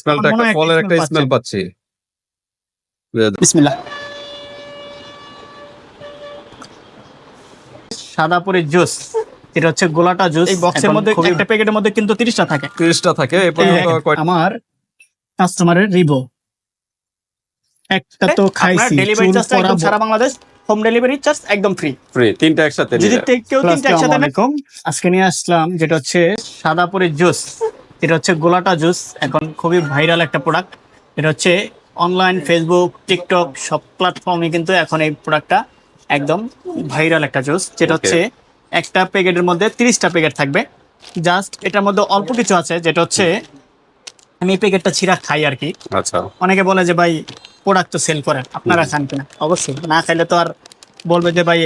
স্মেলটা একটা ফলের একটা একটা স্মেল পাচ্ছি। বিসমিল্লাহ। সাদাপুরের জুস এটা হচ্ছে গোলাটা জুস। এই বক্সের মধ্যে একটা প্যাকেটের মধ্যে কিন্তু তিরিশটা থাকে। তিরিশটা থাকে এ পর্যন্ত আমার কাস্টমারের রিবো একটা তো খাইছি ডেলিভারি চুল চার্জটা একদম সারা বাংলাদেশ হোম ডেলিভারি চার্জ একদম ফ্রি ফ্রি তিনটা একসাথে যদি কেউ তিনটা একসাথে আসসালামু আলাইকুম। আজকে নিয়ে আসলাম যেটা হচ্ছে সাদাপুরের জুস। এটা হচ্ছে গোলাটা জুস। এখন খুবই ভাইরাল একটা প্রোডাক্ট এটা হচ্ছে অনলাইন ফেসবুক টিকটক সব প্ল্যাটফর্মে কিন্তু এখন এই প্রোডাক্টটা একদম ভাইরাল একটা জুস। যেটা হচ্ছে একটা প্যাকেটের মধ্যে তিরিশটা প্যাকেট থাকবে। জাস্ট এটার মধ্যে অল্প কিছু আছে যেটা হচ্ছে আমি এই প্যাকেটটা ছিঁড়া খাই আর কি। আচ্ছা। অনেকে বলে যে ভাই প্রোডাক্ট তো সেল করেন আপনারা খান কিনা? অবশ্যই না খাইলে তো আর বলবে যে ভাই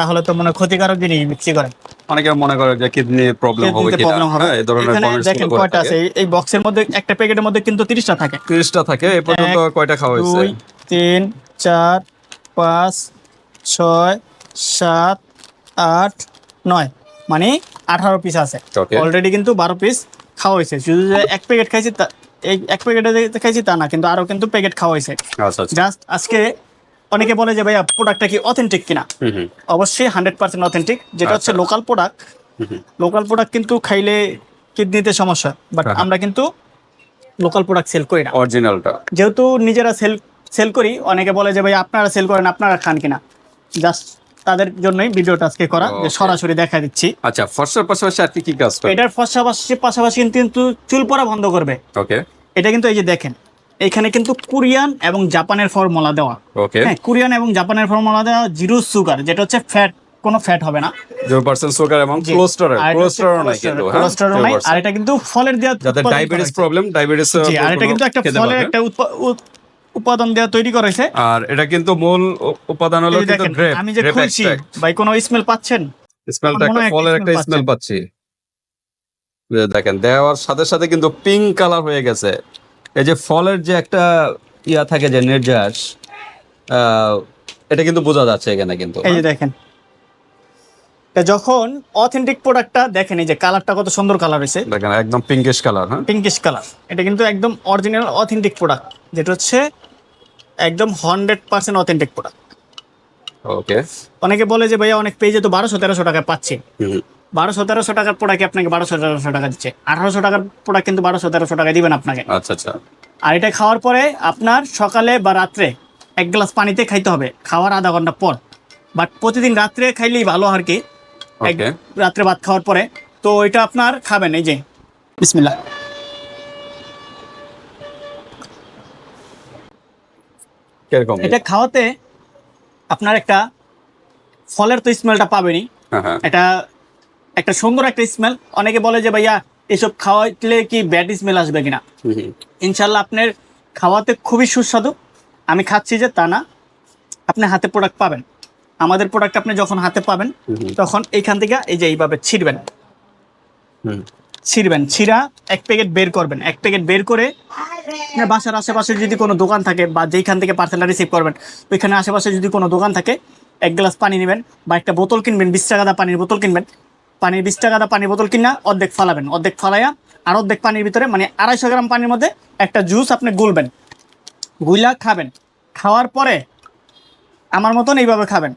তাহলে তো মনে ক্ষতিকারক জিনিস বিক্রি করেন অনেকে মনে করে যে কিডনি প্রবলেম হবে কিনা। হবে। হ্যাঁ এই ধরনের কমেন্টস দেখেন কয়টা আছে এই- এই বক্সের মধ্যে একটা প্যাকেটের মধ্যে কিন্তু তিরিশটা থাকে। তিরিশটা থাকে এ পর্যন্ত কয়টা খাওয়া হয়েছে? দুই তিন চার পাঁচ ছয় সাত আট নয়। মানে আঠারো পিস আছে। অলরেডি কিন্তু বারো পিস খাওয়া হয়েছে। শুধু যে এক প্যাকেট খাইছি তা এই এক প্যাকেটে খাইছি তা না কিন্তু আরও কিন্তু প্যাকেট খাওয়া হয়েছে। আচ্ছা আচ্ছা। জাস্ট আজকে অনেকে বলে যে ভাইয়া প্রোডাক্টটা কি অথেন্টিক কিনা? অবশ্যই হান্ড্রেড পার্সেন্ট অথেন্টিক যেটা হচ্ছে। Local product. লোকাল প্রোডাক্ট কিন্তু খাইলে কিডনিতে সমস্যা বাট হ্যাঁ। আমরা কিন্তু লোকাল প্রোডাক্ট সেল করি না। অরিজিনালটা যেহেতু নিজেরা সেল সেল করি অনেকে বলে যে ভাই আপনারা সেল করেন আপনারা খান কিনা। জাস্ট তাদের জন্যই ভিডিওটা আজকে করা যে সরাসরি দেখা দিচ্ছি। আচ্ছা ফর্সার পাশাপাশি আর কি কি কাজ করে এটার পাশাপাশি কিন্তু চুল পড়া বন্ধ করবে। ওকে এটা কিন্তু এই যে দেখেন এখানে কিন্তু কোরিয়ান এবং জাপানের ফর্মুলা দেওয়া। ওকে হ্যাঁ কোরিয়ান এবং জাপানের ফর্মুলা দেওয়া জিরো সুগার যেটা হচ্ছে ফ্যাট কোনো ফ্যাট হবে না। জিরো পার্সেন্ট সুগার এবং কোলেস্টেরল কোলেস্টেরল নাই কিন্তু হ্যাঁ? cholesterol নাই আর এটা কিন্তু ফলের দেওয়া যাদের ডায়াবেটিস প্রবলেম ডায়াবেটিস আর এটা কিন্তু একটা ফলের একটা উপাদান দেওয়া তৈরি করেছে। আর এটা কিন্তু মূল উপাদান হলো কিন্তু দেখেন, গ্রেপ আমি যে খুলছি ভাই কোনো স্মেল পাচ্ছেন? স্মেলটা একটা ফলের একটা স্মেল পাচ্ছি। দেখেন দেওয়ার সাথে সাথে কিন্তু পিঙ্ক কালার হয়ে গেছে। এই যে ফলের যে একটা ইয়া থাকে যে নির্যাস এটা কিন্তু বোঝা যাচ্ছে এখানে কিন্তু এই যে দেখেন। এটা যখন অথেন্টিক প্রোডাক্টটা দেখেন এই যে কালারটা কত সুন্দর কালার হয়েছে। দেখেন একদম পিঙ্কিশ কালার হ্যাঁ? পিঙ্কিশ কালার এটা কিন্তু একদম অরিজিনাল অথেন্টিক প্রোডাক্ট যেটা হচ্ছে একদম hundred percent authentic product okay অনেকে বলে যে ভাইয়া অনেক পেজে তো বারোশো তেরোশো টাকা পাচ্ছে। হুম। বারোশো তেরোশো টাকার প্রোডাক্ট আপনাকে বারোশো তেরোশো টাকা দিচ্ছে? আঠারোশো টাকার প্রোডাক্ট কিন্তু বারোশো তেরোশো টাকা দিবেন আপনাকে। আচ্ছা আচ্ছা। আর এটা খাওয়ার পরে আপনার সকালে বা রাত্রে এক গ্লাস পানিতে খাইতে হবে। খাওয়ার আধা ঘণ্টা পর। বাট প্রতিদিন রাত্রে খাইলেই ভালো আর কি। রাত্রে ভাত খাওয়ার পরে। তো এটা আপনার খাবেন এই যে। বিসমিল্লাহ। কীরকম? এটা খাওয়াতে আপনার একটা ফলের তো স্মেলটা পাবেনই। হ্যাঁ হ্যাঁ। এটা একটা সুন্দর একটা স্মেল অনেকে বলে যে ভাইয়া এসব খাওয়াইলে কি ব্যাড স্মেল আসবে কিনা। ইনশাল্লাহ আপনার খাওয়াতে খুবই সুস্বাদু। আমি খাচ্ছি যে তা না। আপনি হাতে প্রোডাক্ট পাবেন। আমাদের প্রোডাক্ট আপনি যখন হাতে পাবেন। তখন এইখান থেকে এই যে এইভাবে ছিঁড়বেন। ছিঁড়বেন। ছিঁড়া এক প্যাকেট বের করবেন। এক প্যাকেট বের করে বাসার আশেপাশে যদি কোনো দোকান থাকে বা যেইখান থেকে পার্সেলটা রিসিভ করবেন ওইখানে আশেপাশে যদি কোনো দোকান থাকে এক গ্লাস পানি নেবেন বা একটা বোতল কিনবেন বিশ টাকা দা পানির বোতল কিনবেন পানির বিশ টাকা দা পানির বোতল কিনা অর্ধেক ফালাবেন অর্ধেক ফালাইয়া আর অর্ধেক পানির ভিতরে মানে আড়াইশো গ্রাম পানির মধ্যে একটা জুস আপনি গুলবেন গুইলা খাবেন। খাওয়ার পরে আমার মতন এইভাবে খাবেন।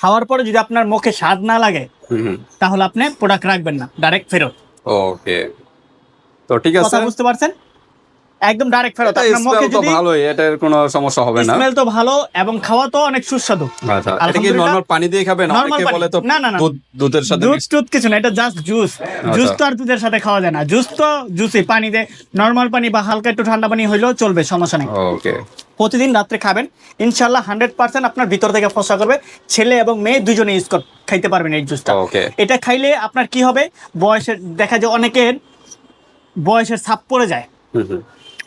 খাওয়ার পরে যদি আপনার মুখে স্বাদ না লাগে। তাহলে আপনি প্রোডাক্ট রাখবেন না ডাইরেক্ট ফেরত। ওকে তো ঠিক আছে। বুঝতে পারছেন? একদম ডাইরেক্ট ফেরত। আপনার মুখে যদি ভালোই এটার কোনো সমস্যা হবে না। স্মেল তো ভালো এবং খাওয়া তো অনেক সুস্বাদু। আচ্ছা এটা কি নরমাল পানি দিয়ে খাবেন? অনেকে বলে তো না, না। দুধ দুধের সাথে দুধ টুধ কিছু না এটা জাস্ট জুস জুস তো আর দুধের সাথে খাওয়া যায় না। জুস তো জুসই পানি দে নরমাল পানি বা হালকা একটু ঠান্ডা পানি হইলেও চলবে সমস্যা নেই। ওকে প্রতিদিন রাত্রে খাবেন। ইনশাল্লাহ হান্ড্রেড পার্সেন্ট আপনার ভিতর থেকে ফসা করবে। ছেলে এবং মেয়ে দুজনে ইউজ খাইতে পারবেন এই জুসটা এটা খাইলে আপনার কি হবে? বয়সের দেখা যায় অনেকের বয়সের ছাপ পড়ে যায়।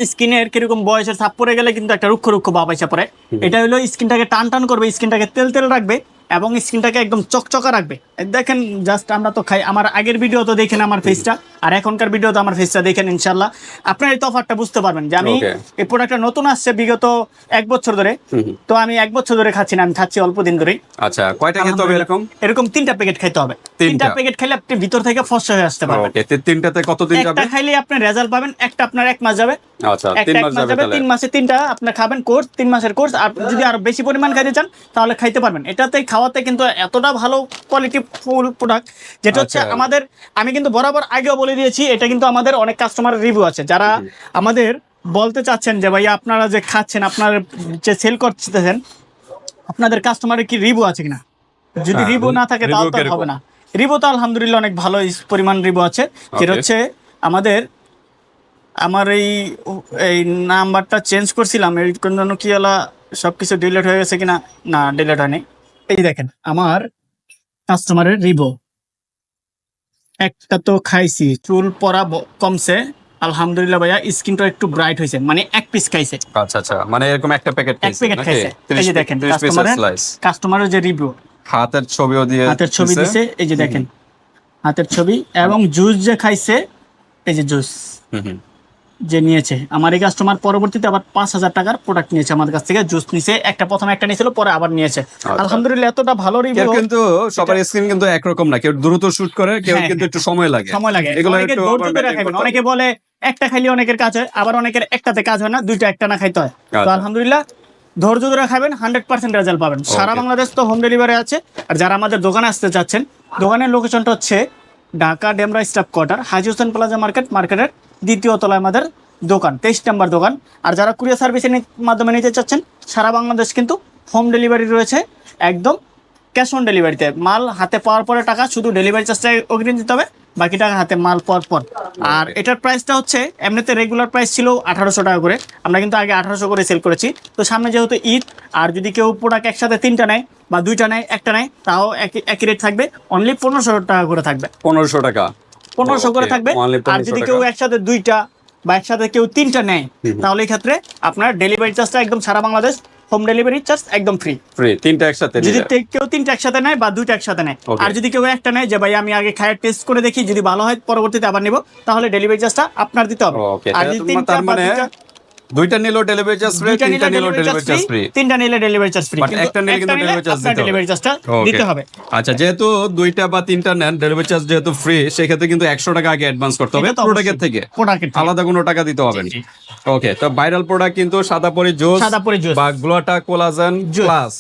স্কিনের কীরকম বয়সের ছাপ পরে গেলে কিন্তু একটা রুক্ষ রুক্ষ ভাব এসে পড়ে। এটা হলো স্কিনটাকে টান টান করবে স্কিনটাকে তেল তেল রাখবে। এবং স্কিনটাকে একদম চকচকা রাখবে। দেখেন জাস্ট আমরা তো খাই আমার আগের ভিডিও তো দেখেন আমার ফেসটা আর এখনকার ভিডিও তো আমার ফেসটা দেখেন ইনশাল্লাহ আপনার এই তফাৎটা বুঝতে পারবেন যে আমি এই প্রোডাক্টটা নতুন আসছে বিগত এক বছর ধরে। তো আমি এক বছর ধরে খাচ্ছি না আমি খাচ্ছি অল্প দিন ধরেই। আচ্ছা কয়টা খেতে হবে এরকম? এরকম তিনটা প্যাকেট খাইতে হবে। তিনটা? প্যাকেট খেলে আপনি ভিতর থেকে ফসা হয়ে আসতে পারবেন। তিনটাতে কতদিন যাবে? একটা খাইলে আপনি রেজাল্ট পাবেন একটা আপনার এক মাস যাবে। আচ্ছা তিন মাস যাবে তিন মাসে তিনটা আপনার খাবেন কোর্স তিন মাসের কোর্স আর যদি আরও বেশি পরিমাণ খাইতে চান তাহলে খাইতে পারবেন। এটাতে খাওয়াতে কিন্তু এতটা ভালো কোয়ালিটি ফুল প্রোডাক্ট যেটা হচ্ছে আচ্ছা। আমাদের আমি কিন্তু বরাবর আগেও বলে দিয়েছি এটা কিন্তু আমাদের অনেক কাস্টমার রিভিউ আছে। যারা আমাদের বলতে চাচ্ছেন যে ভাইয়া আপনারা যে খাচ্ছেন আপনারা যে সেল করতেছেন আপনাদের কাস্টমারের কি রিভিউ আছে কিনা? যদি হ্যাঁ, রিভিউ না থাকে তাহলে তো হবে না। রিভিউ তো আলহামদুলিল্লাহ অনেক ভালো পরিমাণ রিভিউ আছে। যেটা হচ্ছে আমাদের আমার এই এই নাম্বারটা চেঞ্জ করছিলাম এর জন্য কি হলো সবকিছু ডিলিট হয়ে গেছে কিনা? না ডিলিট হয়নি। এই দেখেন আমার কাস্টমারের রিবো একটা তো খাইছি চুল পরা কমছে। আলহামদুলিল্লাহ ভাইয়া স্কিনটা একটু ব্রাইট হয়েছে মানে এক পিস খাইছে। আচ্ছা আচ্ছা মানে এরকম একটা প্যাকেট এক প্যাকেট খাইছে। এই যে দেখেন কাস্টমারের কাস্টমারের যে রিভিউ হাতের ছবিও দিয়ে হাতের ছবি দিছে। এই যে দেখেন হাতের ছবি এবং জুস যে খাইছে এই যে জুস হুম, হুম। যে নিয়েছে। আমার এই কাস্টমার পরবর্তীতে আবার পাঁচ হাজার টাকার প্রোডাক্ট নিয়েছে আমাদের কাছ থেকে। জুস নিয়েছে একটা প্রথমে একটা নিয়েছিল পরে আবার নিয়েছে। আলহামদুলিল্লাহ এতটা ভালো রিভিউ কিন্তু সবার স্ক্রিন কিন্তু একরকম না কেউ দ্রুত শুট করে কেউ হ্যাঁ, কিন্তু একটু সময় লাগে। সময় লাগে। এগুলো। অনেকে বলে একটা খাইলে অনেকের কাজ হয় আবার অনেকের একটাতে কাজ হয় না দুইটা একটা না খাইতে হয়। তো আচ্ছা। আলহামদুলিল্লাহ ধৈর্য ধরে খাবেন হান্ড্রেড পার্সেন্ট রেজাল্ট পাবেন। সারা বাংলাদেশ তো হোম ডেলিভারি আছে। আর যারা আমাদের দোকানে আসতে চাচ্ছেন দোকানের লোকেশনটা হচ্ছে Dhaka Demra staff quarter Haji Hossain plaza market মার্কেটের দ্বিতীয় তলায় আমাদের দোকান তেইশ নম্বর দোকান। আর যারা কুরিয়ার সার্ভিসের মাধ্যমে নিতে চাচ্ছেন সারা বাংলাদেশ কিন্তু হোম ডেলিভারি রয়েছে একদম ক্যাশ অন ডেলিভারিতে। মাল হাতে পাওয়ার পরে টাকা শুধু ডেলিভারি চার্জটা অগ্রিম দিতে হবে বাকি টাকা হাতে মাল পাওয়ার পর। আর এটার প্রাইসটা হচ্ছে এমনিতে রেগুলার প্রাইস ছিল আঠারোশো টাকা করে আমরা কিন্তু আগে আঠারোশো করে সেল করেছি। তো সামনে যেহেতু ঈদ আর যদি কেউ প্রোডাক্ট একসাথে তিনটা নেয় বা দুইটা নেয় একটা নেয় তাও একই একই রেট থাকবে অনলি পনেরোশো টাকা করে থাকবে। পনেরোশো টাকা। পনেরোশো করে থাকবে। আর যদি কেউ একসাথে দুইটা বা একসাথে কেউ তিনটা নেয় তাহলে এই ক্ষেত্রে আপনার ডেলিভারি চার্জটা একদম সারা বাংলাদেশ হোম ডেলিভারি চার্জ একদম ফ্রি ফ্রি তিনটা একসাথে যদি কেউ তিনটা একসাথে নেয় বা দুইটা একসাথে নেয়। আর যদি কেউ একটা নেয় যে ভাই আমি আগে খায় টেস্ট করে দেখি যদি ভালো হয় পরবর্তীতে আবার নিব তাহলে ডেলিভারি চার্জটা আপনার দিতে হবে। আর যদি তিনটা মানে দুইটা- নিলেও ডেলিভারি চার্জ ফ্রি তিনটা নিলে delivery delivery charge charge free তিনটা নিলে ডেলিভারি চার্জ ফ্রি But একটা নিলে কিন্তু delivery charge দিতে। ডেলিভারি চার্জটা দিতে হবে আচ্ছা যেহেতু দুইটা বা তিনটা নেন ডেলিভারি চার্জ যেহেতু ফ্রি সেক্ষেত্রে কিন্তু একশো টাকা আগে অ্যাডভান্স করতে হবে প্রোডাক্টের থেকে। আলাদা কোনো টাকা দিতে হবে না ওকে তো ভাইরাল প্রোডাক্ট কিন্তু সাদা পরি জুস সাদা পরি juice। বা গ্লোটা কোলাজেন। প্লাস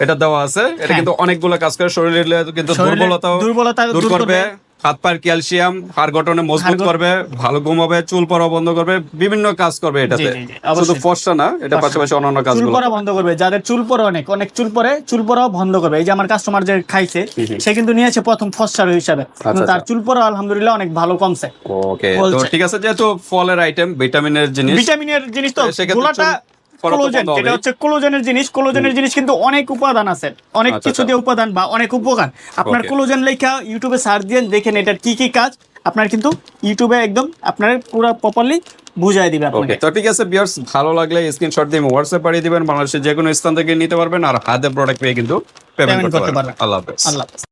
এটা দেওয়া আছে এটা হ্যাঁ। কিন্তু অনেকগুলো কাজ করে শরীরের কিন্তু শরীরের দুর্বলতাও দুর্বলতা দূর করবে। হাত পায়ের ক্যালসিয়াম হাড় গঠনে মজবুত করবে ভালো ঘুমাবে চুল পড়া বন্ধ করবে বিভিন্ন কাজ করবে এটাতে। শুধু ফর্সা না এটা পাশাপাশি অন্যান্য কাজ চুল পরা বন্ধ করবে যাদের চুল পরে অনেক অনেক চুল পরে চুল পরাও বন্ধ করবে। এই যে আমার কাস্টমার যে খাইছে সে কিন্তু নিয়েছে প্রথম ফসার হিসাবে। তার আচ্ছা। চুল পরা আলহামদুলিল্লাহ অনেক ভালো কমছে। ওকে তো ঠিক আছে যেহেতু ফলের আইটেম ভিটামিনের জিনিস ভিটামিনের জিনিস তো গোলাটা কোলোজেন হচ্ছে কোলোজেনের জিনিস কোলোজেনের জিনিস কিন্তু অনেক উপাদান আছে অনেক আচ্ছা, কিছু আচ্ছা। দিয়ে উপাদান বা অনেক উপকার। আপনার কোলোজেন লেখা ইউটিউবে সার্চ দিয়ে দেখেন এটার কি কি কাজ আপনার কিন্তু ইউটিউবে একদম আপনার পুরো প্রপারলি বুঝাই দিবে আপনাকে। তো ঠিক আছে বিয়ার্স ভালো লাগলে স্ক্রিনশট দিয়ে হোয়াটসঅ্যাপ পাঠিয়ে দিবেন বাংলাদেশের যে কোনো স্থান থেকে নিতে পারবেন আর হাতে প্রোডাক্ট পেয়ে কিন্তু পেমেন্ট করতে পারবেন। আল্লাহ হাফেজ। আল্লাহ।